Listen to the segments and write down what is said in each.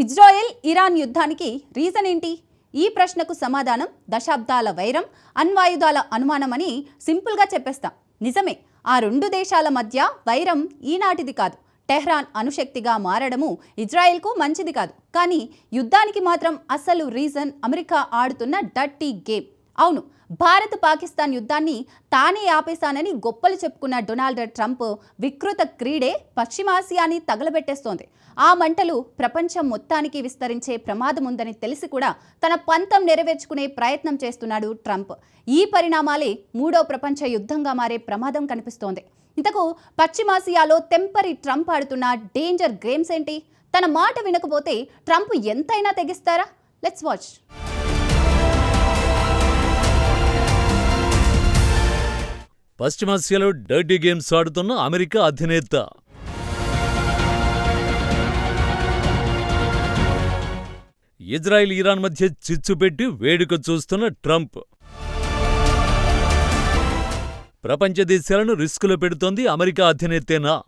Israel Iran యుద్ధానికి reason ఏంటి? ఈ ప్రశ్నకు సమాధానం దశాబ్దాల వైరం అణ్వాయుధాల అనుమానమని సింపుల్గా చెప్పేస్తాం. నిజమే ఆ రెండు దేశాల మధ్య వైరం ఈనాటిది కాదు. టెహ్రాన్ అణుశక్తిగా మారడము ఇజ్రాయెల్కు మంచిది కాదు. కానీ యుద్ధానికి మాత్రం అసలు రీజన్ అమెరికా ఆడుతున్న డర్టీ గేమ్. అవును భారత్ పాకిస్తాన్ యుద్ధాన్ని తానే ఆపేశానని గొప్పలు చెప్పుకున్న డొనాల్డ్ ట్రంప్ వికృత క్రీడే పశ్చిమాసియాని తగలబెట్టేస్తోంది. ఆ మంటలు ప్రపంచం మొత్తానికి విస్తరించే ప్రమాదం ఉందని తెలిసి కూడా తన పంతం నెరవేర్చుకునే ప్రయత్నం చేస్తున్నాడు ట్రంప్. ఈ పరిణామాలే మూడో ప్రపంచ యుద్ధంగా మారే ప్రమాదం కనిపిస్తోంది. ఇంతకు పశ్చిమాసియాలో తెంపరి ట్రంప్ ఆడుతున్న డేంజర్ గేమ్స్ ఏంటి? తన మాట వినకపోతే ట్రంప్ ఎంతైనా తెగిస్తారా? Let's watch. పశ్చిమాసియాలో డర్టీ గేమ్స్ ఆడుతున్న అమెరికా అధినేత. ఇజ్రాయెల్ ఇరాన్ మధ్య చిచ్చు పెట్టి వేడుక చూస్తున్న ట్రంప్. ప్రపంచ దేశాలను రిస్కులో పెడుతోంది అమెరికా అధినేతేనా?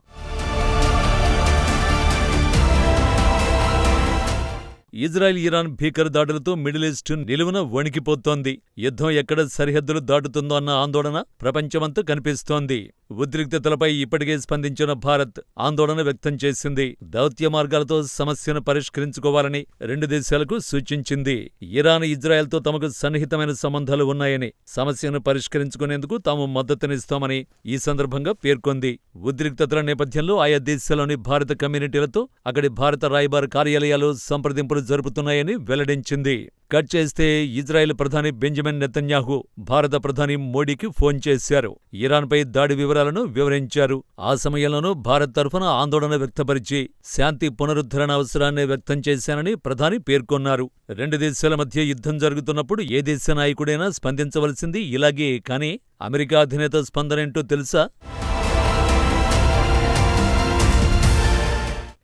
ఇజ్రాయెల్ ఇరాన్ భీకర దాడులతో మిడిల్ ఈస్ట్ నిలువున వణికిపోతోంది. యుద్ధం ఎక్కడ సరిహద్దులు దాటుతుందో అన్న ఆందోళన ప్రపంచమంతా కనిపిస్తోంది. ఉద్రిక్తతలపై ఇప్పటికే స్పందించిన భారత్ ఆందోళన వ్యక్తం చేసింది. దౌత్య మార్గాలతో సమస్యను పరిష్కరించుకోవాలని రెండు దేశాలకు సూచించింది. ఇరాన్ ఇజ్రాయెల్తో తమకు సన్నిహితమైన సంబంధాలు ఉన్నాయని సమస్యను పరిష్కరించుకునేందుకు తాము మద్దతునిస్తామని ఈ సందర్భంగా పేర్కొంది. ఉద్రిక్తతల నేపథ్యంలో ఆయా దేశాల్లోని భారత కమ్యూనిటీలతో అక్కడి భారత రాయబార కార్యాలయాలు సంప్రదింపులు జరుపుతున్నాయని వెల్లడించింది. కట్ చేస్తే ఇజ్రాయెల్ ప్రధాని బెంజమిన్ నెతన్యాహు భారత ప్రధాని మోడీకి ఫోన్ చేశారు. ఇరాన్పై దాడి వివరాలను వివరించారు. ఆ సమయంలోనూ భారత్ తరఫున ఆందోళన వ్యక్తపరిచి శాంతి పునరుద్ధరణ అవసరాన్ని వ్యక్తం చేశానని ప్రధాని పేర్కొన్నారు. రెండు దేశాల మధ్య యుద్ధం జరుగుతున్నప్పుడు ఏ దేశ నాయకుడైనా స్పందించవలసింది ఇలాగే కానీ అమెరికా అధినేత స్పందనేంటో తెలుసా?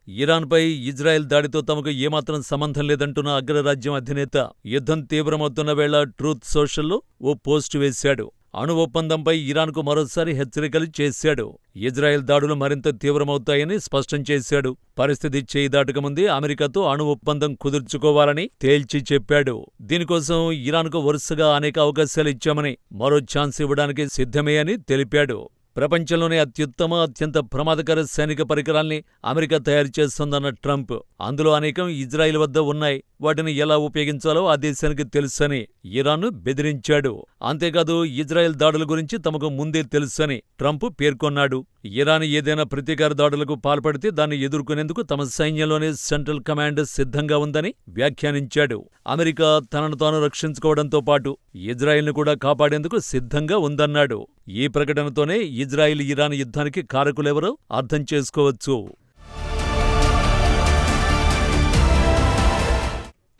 ఇరాన్పై ఇజ్రాయెల్ దాడితో తమకు ఏమాత్రం సంబంధం లేదంటున్న అగ్రరాజ్యం అధినేత యుద్ధం తీవ్రమవుతున్న వేళ ట్రూత్ సోషల్లో ఓ పోస్టు వేశాడు. అణు ఒప్పందంపై ఇరాన్కు మరోసారి హెచ్చరికలు చేశాడు. ఇజ్రాయెల్ దాడులు మరింత తీవ్రమవుతాయని స్పష్టం చేశాడు. పరిస్థితి చేయి దాటకముందే అమెరికాతో అణు ఒప్పందం కుదుర్చుకోవాలని తేల్చి చెప్పాడు. దీనికోసం ఇరాన్కు వరుసగా అనేక అవకాశాలు ఇచ్చామని మరో ఛాన్స్ ఇవ్వడానికి సిద్ధమే అని తెలిపాడు. ప్రపంచంలోనే అత్యుత్తమ అత్యంత ప్రమాదకర సైనిక పరికరాల్ని అమెరికా తయారు చేస్తోందన్న ట్రంప్. అందులో అనేకం ఇజ్రాయిల్ వద్ద ఉన్నాయి. వాటిని ఎలా ఉపయోగించాలో ఆ దేశానికి తెలుసని ఇరాన్ను బెదిరించాడు. అంతేకాదు ఇజ్రాయెల్ దాడుల గురించి తమకు ముందే తెలుసని ట్రంప్ పేర్కొన్నాడు. ఇరాన్ ఏదైనా ప్రతీకార దాడులకు పాల్పడితే దాన్ని ఎదుర్కొనేందుకు తమ సైన్యంలోనే సెంట్రల్ కమాండ్ సిద్ధంగా ఉందని వ్యాఖ్యానించాడు. అమెరికా తనను తాను రక్షించుకోవడంతో పాటు ఇజ్రాయెల్ను కూడా కాపాడేందుకు సిద్ధంగా ఉందన్నాడు. ఈ ప్రకటనతోనే ఇజ్రాయిల్ ఇరాన్ యుద్ధానికి కారకులెవరో అర్థం చేసుకోవచ్చు.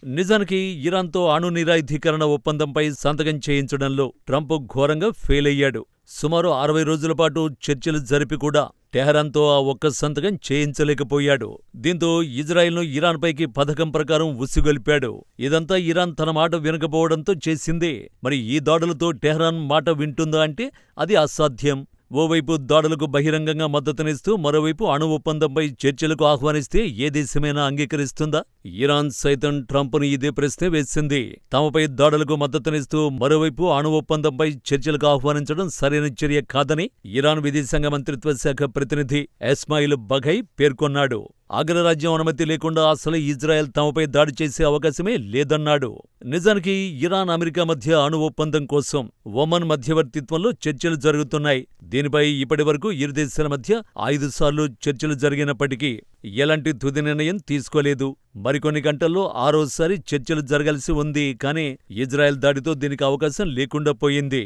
నిజానికి ఇరాన్తో అణు నిరాయుధీకరణ ఒప్పందంపై సంతకం చేయించడంలో ట్రంప్ ఘోరంగా ఫెయిల్ అయ్యాడు సుమారు అరవై రోజుల పాటు చర్చలు జరిపి కూడా టెహరాన్తో ఆ ఒక్క సంతకం చేయించలేకపోయాడు. దీంతో ఇజ్రాయెల్ను ఇరాన్పైకి పథకం ప్రకారం ఉసిగొలిపాడు. ఇదంతా ఇరాన్ తన మాట వినకపోవడంతో చేసింది. మరి ఈ దాడులతో టెహరాన్ మాట వింటుందా అంటే అది అసాధ్యం. ఓవైపు దాడులకు బహిరంగంగా మద్దతునిస్తూ మరోవైపు అణు ఒప్పందంపై చర్చలకు ఆహ్వానిస్తే ఏ దేశమైనా అంగీకరిస్తుందా? ఇరాన్ సైతం ట్రంప్ను ఇదే ప్రశ్నే వేసింది. తమపై దాడులకు మద్దతునిస్తూ మరోవైపు అణు ఒప్పందంపై చర్చలకు ఆహ్వానించడం సరైన చర్య కాదని ఇరాన్ విదేశాంగ మంత్రిత్వ శాఖ ప్రతినిధి ఎస్మాయిల్ బఘై పేర్కొన్నాడు. అగ్రరాజ్యం అనుమతి లేకుండా అసలు ఇజ్రాయెల్ తమపై దాడి చేసే అవకాశమే లేదన్నాడు. నిజానికి ఇరాన్ అమెరికా మధ్య అణు ఒప్పందం కోసం ఒమన్ మధ్యవర్తిత్వంలో చర్చలు జరుగుతున్నాయి. దీనిపై ఇప్పటివరకు ఇరు దేశాల మధ్య ఐదు సార్లు చర్చలు జరిగినప్పటికీ ఎలాంటి తుది నిర్ణయం తీసుకోలేదు. మరికొన్ని గంటల్లో ఆరోసారి చర్చలు జరగాల్సి ఉంది కానీ ఇజ్రాయెల్ దాడితో దీనికి అవకాశం లేకుండా పోయింది.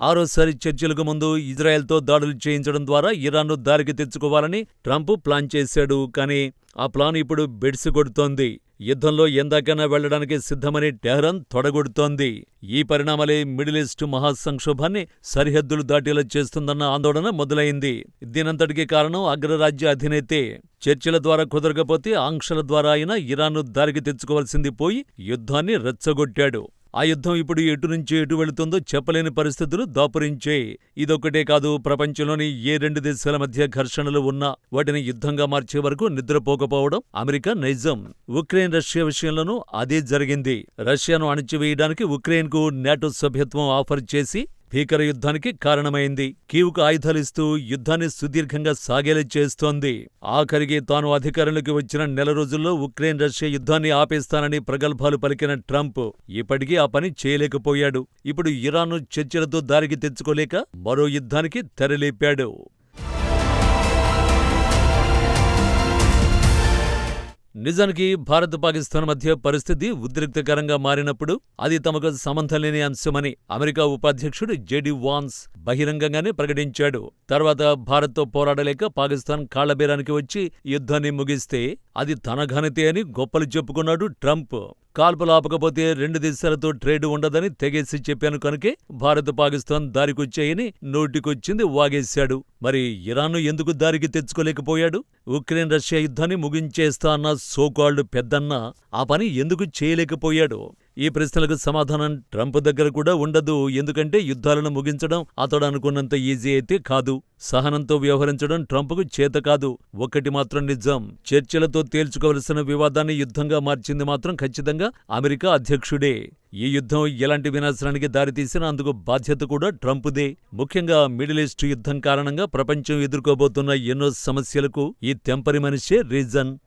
ఆరోసారి చర్చలకు ముందు ఇజ్రాయెల్తో దాడులు చేయించడం ద్వారా ఇరాన్ను దారికి తెచ్చుకోవాలని ట్రంప్ ప్లాన్ చేశాడు. కానీ ఆ ప్లాన్ ఇప్పుడు బెడిసి కొడుతోంది యుద్ధంలో ఎందాకైనా వెళ్ళడానికి సిద్ధమని టెహ్రాన్ తొడగొడుతోంది. ఈ పరిణామాలే మిడిల్ ఈస్ట్ మహాసంక్షోభాన్ని సరిహద్దులు దాటేలా చేస్తుందన్న ఆందోళన మొదలైంది. దీనంతటికీ కారణం అగ్రరాజ్య అధినేతే. చర్చల ద్వారా కుదరకపోతే ఆంక్షల ద్వారా అయినా ఇరాన్ను దారికి తెచ్చుకోవాల్సింది పోయి యుద్ధాన్ని రెచ్చగొట్టాడు. ఆ యుద్ధం ఇప్పుడు ఎటు నుంచి ఎటు వెళుతుందో చెప్పలేని పరిస్థితులు దాపురించే. ఇదొక్కటే కాదు ప్రపంచంలోని ఏ రెండు దేశాల మధ్య ఘర్షణలు ఉన్నా వాటిని యుద్ధంగా మార్చే వరకు నిద్రపోకపోవడం అమెరికా నైజం. ఉక్రెయిన్ రష్యా విషయంలోనూ అదే జరిగింది. రష్యాను అణచివేయడానికి ఉక్రెయిన్కు నాటో సభ్యత్వం ఆఫర్ చేసి భీకర యుద్ధానికి కారణమైంది. కీవుకు ఆయుధాలిస్తూ యుద్ధాన్ని సుదీర్ఘంగా సాగేలా చేస్తోంది. ఆఖరికి తాను అధికారంలోకి వచ్చిన నెల రోజుల్లో ఉక్రెయిన్ రష్యా యుద్ధాన్ని ఆపేస్తానని ప్రగల్భాలు పలికిన ట్రంప్ ఇప్పటికీ ఆ పని చేయలేకపోయాడు. ఇప్పుడు ఇరాన్ను చర్చలతో దారికి తెచ్చుకోలేక మరో యుద్ధానికి తెరలేపాడు. నిజానికి భారత్ పాకిస్తాన్ మధ్య పరిస్థితి ఉద్రిక్తకరంగా మారినప్పుడు అది తమకు సంబంధం లేని అంశమని అమెరికా ఉపాధ్యక్షుడు జెడి వాన్స్ బహిరంగంగానే ప్రకటించాడు. తర్వాత భారత్తో పోరాడలేక పాకిస్తాన్ కాళ్ళబేరానికి వచ్చి యుద్ధాన్ని ముగిస్తే అది తన ఘనతే అని గొప్పలు చెప్పుకున్నాడు ట్రంప్. కాల్పులు ఆపకపోతే రెండు దేశాలతో ట్రేడ్ ఉండదని తెగేసి చెప్పాను కనుకే భారత్ పాకిస్తాన్ దారికొచ్చాయని నోటికొచ్చింది వాగేశాడు. మరి ఇరాన్ను ఎందుకు దారికి తెచ్చుకోలేకపోయాడు? ఉక్రెయిన్ రష్యా యుద్ధాన్ని ముగించేస్తా అన్న సోకాల్డ్ పెద్దన్న ఆ పని ఎందుకు చేయలేకపోయాడు? ఈ ప్రశ్నలకు సమాధానం ట్రంప్ దగ్గర కూడా ఉండదు ఎందుకంటే యుద్ధాలను ముగించడం అతడు అనుకున్నంత ఈజీ అయితే కాదు. సహనంతో వ్యవహరించడం ట్రంప్కు చేత కాదు. ఒక్కటి మాత్రం నిజం. చర్చలతో తేల్చుకోవలసిన వివాదాన్ని యుద్ధంగా మార్చింది మాత్రం ఖచ్చితంగా అమెరికా అధ్యక్షుడే. ఈ యుద్ధం ఎలాంటి వినాశనానికి దారితీసినా అందుకు బాధ్యత కూడా ట్రంప్దే. ముఖ్యంగా మిడిల్ ఈస్ట్ యుద్ధం కారణంగా ప్రపంచం ఎదుర్కోబోతున్న ఎన్నో సమస్యలకు ఈ తెంపరి మనిషే రీజన్.